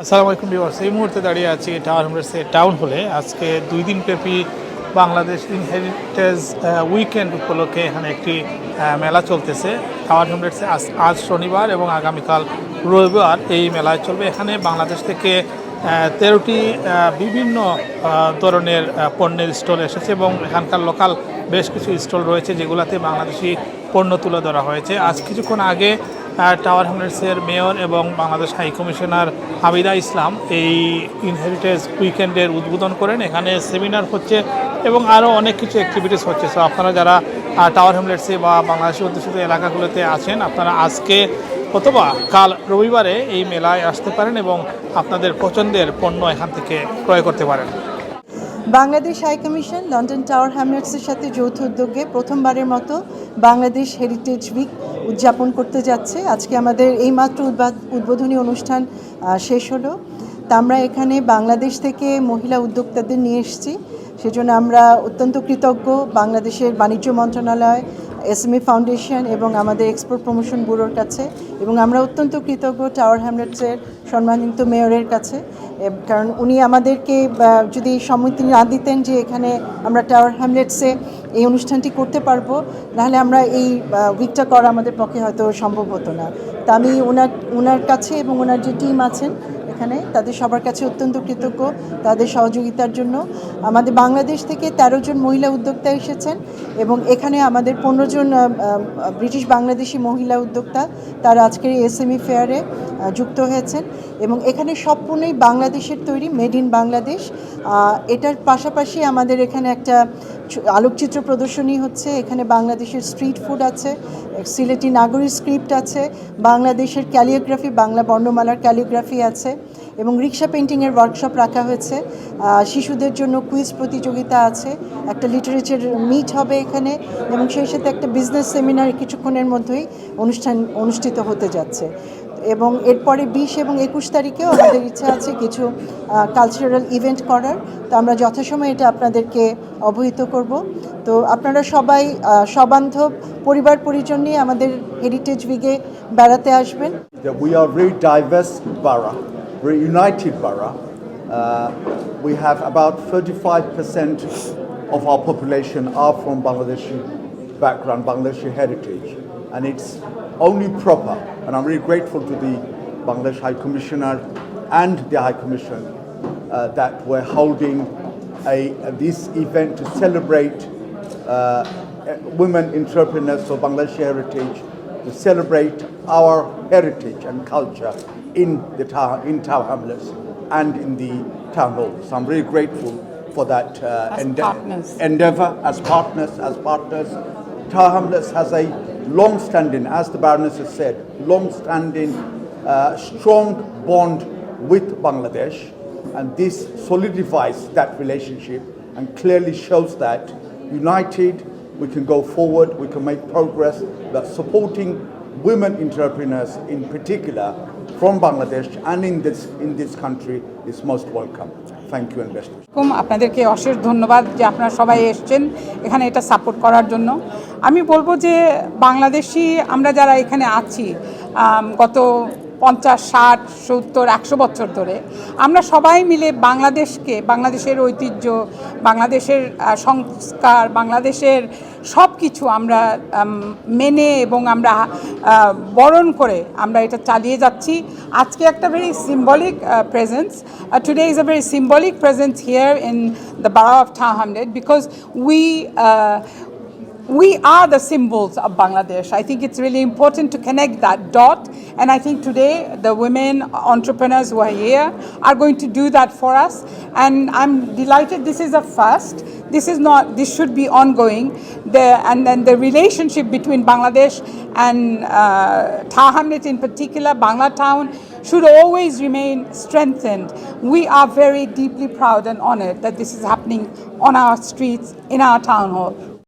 আসসালামু আলাইকুম ভিউয়ার্স, এই মুহূর্তে দাঁড়িয়ে আছি টাওয়ার হামলেটসের টাউন হলে। আজকে দুই দিন ব্যাপী বাংলাদেশ ইনহেরিটেজ উইকেন্ড উপলক্ষে এখানে একটি মেলা চলতেছে। টাওয়ার হামলেটসে আজ আজ শনিবার এবং আগামীকাল রবিবার এই মেলায় চলবে। এখানে বাংলাদেশ থেকে তেরোটি বিভিন্ন ধরনের পণ্যের স্টল এসেছে এবং এখানকার লোকাল বেশ কিছু স্টল রয়েছে যেগুলোতে বাংলাদেশি পণ্য তুলে ধরা হয়েছে। আজ কিছুক্ষণ আগে টাওয়ার হ্যামলেটসের মেয়র এবং বাংলাদেশ হাই কমিশনার হামিদা ইসলাম এই ইনহেরিটেজ উইকেন্ডের উদ্বোধন করেন। এখানে সেমিনার হচ্ছে এবং আরও অনেক কিছু অ্যাক্টিভিটিস হচ্ছে। সো আপনারা যারা টাওয়ার হ্যামলেটসে বা বাংলাদেশের অধ্যুষিত এলাকাগুলোতে আছেন, আপনারা আজকে অথবা কাল রবিবারে এই মেলায় আসতে পারেন এবং আপনাদের পছন্দের পণ্য এখান থেকে ক্রয় করতে পারেন। Bangladesh high commission London tower হ্যামলেটসের সাথে যৌথ উদ্যোগে প্রথমবারের মতো বাংলাদেশ হেরিটেজ উইক উদযাপন করতে যাচ্ছে। আজকে আমাদের এইমাত্র মাত্র উদ্বোধনী অনুষ্ঠান শেষ হলো। তা আমরা এখানে বাংলাদেশ থেকে মহিলা উদ্যোক্তাদের নিয়ে এসেছি। সেজন্য আমরা অত্যন্ত কৃতজ্ঞ বাংলাদেশের বাণিজ্য মন্ত্রণালয় এসএমই ফাউন্ডেশন এবং আমাদের এক্সপোর্ট প্রমোশন ব্যুরোর কাছে এবং আমরা অত্যন্ত কৃতজ্ঞ টাওয়ার হ্যামলেটসের সম্মানিত মেয়রের কাছে। কারণ উনি আমাদেরকে যদি সম্মতি না দিতেন যে এখানে আমরা টাওয়ার হ্যামলেটসে এই অনুষ্ঠানটি করতে পারব, নাহলে আমরা এই উইকটা করা আমাদের পক্ষে হয়তো সম্ভব হতো না। তা আমি ওনার ওনার কাছে এবং ওনার যে টিম আছেন এখানে। তাদের সবার কাছে অত্যন্ত কৃতজ্ঞ। তাদের সহযোগিতার জন্য। আমাদের বাংলাদেশ থেকে তেরো জন মহিলা উদ্যোক্তা এসেছেন এবং এখানে আমাদের পনেরো জন ব্রিটিশ বাংলাদেশি মহিলা উদ্যোক্তা তারা আজকের এসএমই ফেয়ারে যুক্ত হয়েছেন এবং এখানে সম্পূর্ণই বাংলাদেশের তৈরি, মেড ইন বাংলাদেশ। এটার পাশাপাশি আমাদের এখানে একটা আলোকচিত্র প্রদর্শনী হচ্ছে, এখানে বাংলাদেশের স্ট্রিট ফুড আছে, সিলেটি নাগরিক স্ক্রিপ্ট আছে, বাংলাদেশের ক্যালিওগ্রাফি বাংলা বর্ণমালার ক্যালিওগ্রাফি আছে, এবং রিক্সা পেন্টিংয়ের ওয়ার্কশপ রাখা হয়েছে। শিশুদের জন্য কুইজ প্রতিযোগিতা আছে, একটা লিটারেচার মিট হবে এখানে, এবং সেই সাথে একটা বিজনেস সেমিনার কিছুক্ষণের মধ্যেই অনুষ্ঠান, অনুষ্ঠিত হতে যাচ্ছে। এবং এরপরে বিশ এবং একুশ তারিখেও আমাদের ইচ্ছা আছে কিছু কালচারাল ইভেন্ট করার। তো আমরা যথাসময় এটা আপনাদেরকে অবহিত করব। তো আপনারা সবাই সবান্ধব, পরিবার পরিজন নিয়ে আমাদের হেরিটেজ উইকে বেড়াতে আসবেন। We are very diverse borough very united borough we have about thirty five percent of our population are from Bangladeshi background Bangladeshi heritage and it's only proper. And I'm really grateful to the Bangladesh High Commissioner and the High Commission uh, that we're holding a, this event to celebrate uh, women entrepreneurs of Bangladeshi heritage to celebrate our heritage and culture in the town, in Tower Hamlets and in the town halls. So I'm really grateful for that uh, As partners. endeavor as partners. As partners, Tower Hamlets has a long-standing, as the Baroness has said, long-standing, uh, strong bond with Bangladesh, and this solidifies that relationship and clearly shows that united we can go forward, we can make progress. That supporting women entrepreneurs in particular from Bangladesh and in this in this country is most welcome. And best wishes. এরকম আপনাদেরকে অশেষ ধন্যবাদ যে আপনারা সবাই এসছেন এখানে এটা সাপোর্ট করার জন্য আমি বলব যে বাংলাদেশি আমরা যারা এখানে আছি গত পঞ্চাশ, ষাট, সত্তর, একশো বছর ধরে, আমরা সবাই মিলে বাংলাদেশকে, বাংলাদেশের ঐতিহ্য, বাংলাদেশের সংস্কার, বাংলাদেশের সব কিছু আমরা মেনে এবং আমরা বরণ করে আমরা এটা চালিয়ে যাচ্ছি। আজকে একটা very symbolic presence today is a very symbolic presence here in the borough of Tahamnet hundred because uh, we are the symbols of Bangladesh. I think it's really important to connect that dot. And I think today the women entrepreneurs who are here are going to do that for us. And I'm delighted this is a first. This is not, this should be ongoing. The, and then the relationship between Bangladesh and uh, Tahamnet in particular, Bangla Town, should always remain strengthened. We are very deeply proud and honored that this is happening on our streets, in our town hall.